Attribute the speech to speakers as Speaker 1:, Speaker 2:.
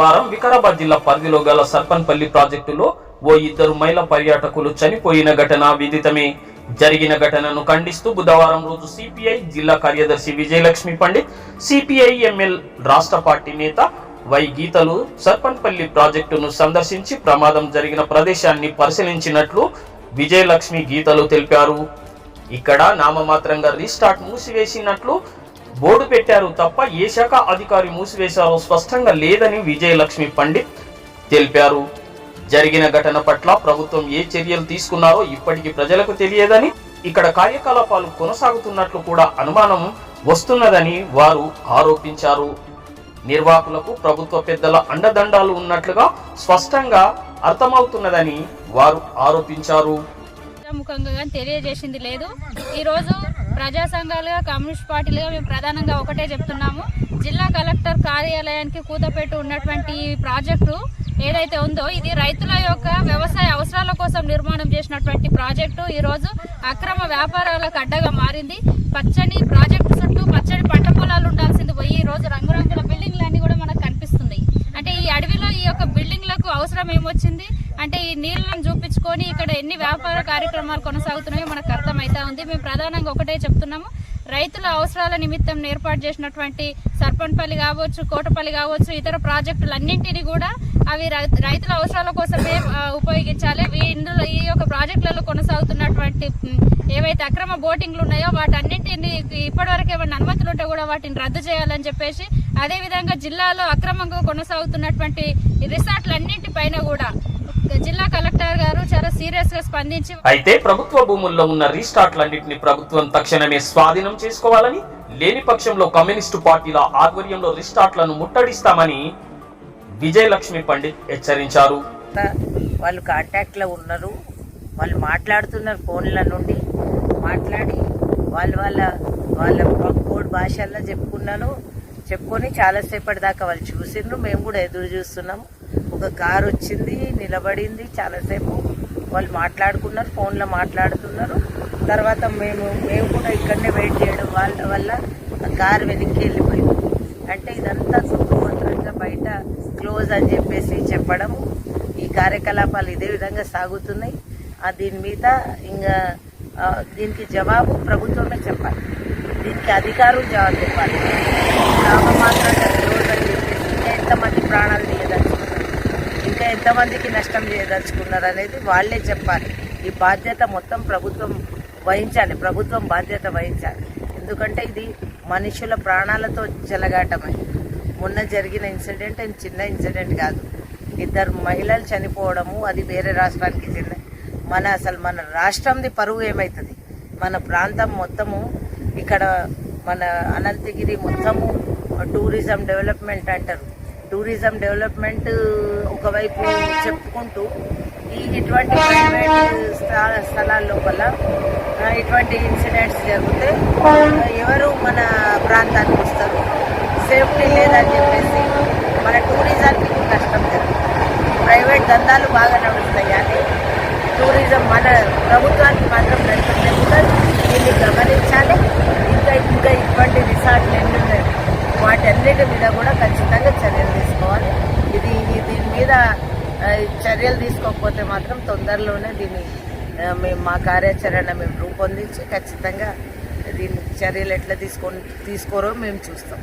Speaker 1: వారం వికారాబాద్ జిల్లా పరిధిలో గల సర్పన్పల్లి ప్రాజెక్టులో ఓ ఇద్దరు మహిళా పర్యాటకులు చనిపోయిన ఘటన విదితమే. జరిగిన ఘటనను ఖండిస్తూ బుధవారం రోజు సిపిఐ జిల్లా కార్యదర్శి విజయలక్ష్మి పండిత్ సిపిఐ ఎంఎల్ రాష్ట్ర పార్టీ నేత వై గీతలు సర్పన్పల్లి ప్రాజెక్టును సందర్శించి ప్రమాదం జరిగిన ప్రదేశాన్ని పరిశీలించినట్లు విజయలక్ష్మి గీతలు తెలిపారు. ఇక్కడ నామమాత్రంగా రీస్టార్ట్ మూసివేసినట్లు బోర్డు పెట్టారు తప్ప ఏ శాఖ అధికారి మూసివేశారో స్పష్టంగా లేదని విజయలక్ష్మి పండిత్ తెలిపారు. జరిగిన ఘటన పట్ల ప్రభుత్వం ఏ చర్యలు తీసుకున్నారో ఇప్పటికీ ప్రజలకు తెలియదని ఇక్కడ కార్యకలాపాలు కొనసాగుతున్నట్లు కూడా అనుమానం వస్తున్నదని వారు ఆరోపించారు. నిర్వాహకులకు ప్రభుత్వ పెద్దల అండదండాలు ఉన్నట్లుగా స్పష్టంగా అర్థమవుతున్నదని వారు ఆరోపించారు.
Speaker 2: తెలియజేసింది లేదు. ఈరోజు ప్రజా సంఘాలుగా కమ్యూనిస్ట్ పార్టీలుగా మేము ప్రధానంగా ఒకటే చెప్తున్నాము. జిల్లా కలెక్టర్ కార్యాలయానికి కూతపెట్టు ఉన్నటువంటి ఈ ప్రాజెక్టు ఏదైతే ఉందో ఇది రైతుల యొక్క వ్యవసాయ అవసరాల కోసం నిర్మాణం చేసినటువంటి ప్రాజెక్టు. ఈరోజు అక్రమ వ్యాపారాలకు అడ్డగా మారింది. పచ్చని ప్రాజెక్టు చుట్టూ పచ్చ పంట పొలాలు ఉండాల్సింది పోయి ఈ రోజు రంగురంగుల బిల్డింగ్లన్నీ కూడా మనకు కనిపిస్తున్నాయి అంటే ఈ అడవిలో ఈ యొక్క బిల్డింగ్లకు అవసరం ఏమొచ్చింది అంటే ఈ నీళ్ళను చూపించుకొని ఇక్కడ ఎన్ని వ్యాపార కార్యక్రమాలు కొనసాగుతున్నాయో మనకు అర్థమైతా ఉంది. మేము ప్రధానంగా ఒకటే చెప్తున్నాము. రైతుల అవసరాల నిమిత్తం ఏర్పాటు చేసినటువంటి సర్పంపల్లి కావచ్చు కోటపల్లి కావచ్చు ఇతర ప్రాజెక్టులు అన్నింటినీ కూడా అవి రై- రైతుల అవసరాల కోసమే ఉపయోగించాలి. ఇందులో ఈ యొక్క ప్రాజెక్టులలో కొనసాగుతున్నటువంటి ఏవైతే అక్రమ బోటింగ్లు ఉన్నాయో వాటన్నింటినీ ఇప్పటివరకు ఏమైనా అనుమతులు ఉంటే కూడా వాటిని రద్దు చేయాలని చెప్పేసి అదే విధంగా జిల్లాలో అక్రమంగా కొనసాగుతున్నటువంటి రిసార్ట్లన్నింటిపైన కూడా జిల్లా కలెక్టర్ గారు చాలా సీరియస్గా స్పందించి
Speaker 1: అయితే ప్రభుత్వ భూముల్లో ఉన్న రీస్టార్ట్లన్నింటినీ ప్రభుత్వం తక్షణమే స్వాధీనం చేసుకోవాలని లేని పక్షంలో కమ్యూనిస్టు పార్టీల ఆధ్వర్యంలో రీస్టార్ట్లను ముట్టడిస్తామని విజయలక్ష్మి పండిత్ హెచ్చరించారు.
Speaker 3: వాళ్ళు కాంటాక్ట్లో ఉన్నారు. వాళ్ళు మాట్లాడుతున్నారు ఫోన్ల నుండి. మాట్లాడి వాళ్ళ వాళ్ళ వాళ్ళ కోడ్ భాషల్లో చెప్పుకున్నాను. చెప్పుకొని చాలాసేపటి దాకా వాళ్ళు చూసిండ్రు. మేము కూడా ఎదురు చూస్తున్నాము ఒక కారు వచ్చింది నిలబడింది చాలాసేపు వాళ్ళు మాట్లాడుకున్నారు ఫోన్లో మాట్లాడుతున్నారు. తర్వాత మేము మేము కూడా ఇక్కడనే వెయిట్ చేయడం వాళ్ళ వల్ల ఆ కారు వెనక్కి వెళ్ళిపోయింది. అంటే ఇదంతా సుఖవంతంగా బయట క్లోజ్ అని చెప్పేసి చెప్పడము. ఈ కార్యకలాపాలు ఇదే విధంగా సాగుతున్నాయి. ఆ దీని మీద ఇంకా దీనికి జవాబు ప్రభుత్వమే చెప్పాలి. దీనికి అధికారులు జవాబు చెప్పాలి. నామమాత్రంగా క్లోజ్ చెప్పేసి ఇంకా ఎంతమంది ప్రాణాలు తీయదలుచుకున్నారు. ఇంకా ఎంతమందికి నష్టం చేయదలుచుకున్నారు అనేది వాళ్ళే చెప్పాలి. ఈ బాధ్యత మొత్తం ప్రభుత్వం వహించాలి. ప్రభుత్వం బాధ్యత వహించాలి. ఎందుకంటే ఇది మనుషుల ప్రాణాలతో చెలగాటమే. మొన్న జరిగిన ఇన్సిడెంట్ అండ్ చిన్న ఇన్సిడెంట్ కాదు. ఇద్దరు మహిళలు చనిపోవడము అది వేరే రాష్ట్రానికి చెందిన మన అసలు మన రాష్ట్రంది పరువు ఏమవుతుంది మన ప్రాంతం మొత్తము ఇక్కడ మన అనంతగిరి మొత్తము టూరిజం డెవలప్మెంట్ అంటారు. టూరిజం డెవలప్మెంట్ ఒకవైపు చెప్పుకుంటూ ఈ ఇటువంటి ప్రైవేట్ స్థల- స్థలాల లోపల ఇటువంటి ఇన్సిడెంట్స్ జరిగితే ఎవరు మన ప్రాంతానికి వస్తారు? సేఫ్టీ లేదని చెప్పేసి మన టూరిజానికి నష్టం జరుగుతుంది ప్రైవేట్ దందాలు బాగా నడుస్తాయి కానీ టూరిజం మన ప్రభుత్వానికి మాత్రం నష్టం జరుగుతుంది దీన్ని గమనించాలి ఇంకా ఇంకా ఇటువంటి రిసార్ట్లు ఎన్ని ఉన్నాయి వాటన్నిటి మీద కూడా ఖచ్చితంగా చర్యలు తీసుకోవాలి ఇది ఇది- దీని మీద చర్యలు తీసుకోకపోతే మాత్రం తొందరలోనే దీన్ని మేము మా కార్యాచరణ మేము రూపొందించి ఖచ్చితంగా దీన్ని చర్యలు ఎట్లా తీసుకొని తీసుకోరో మేము చూస్తాం.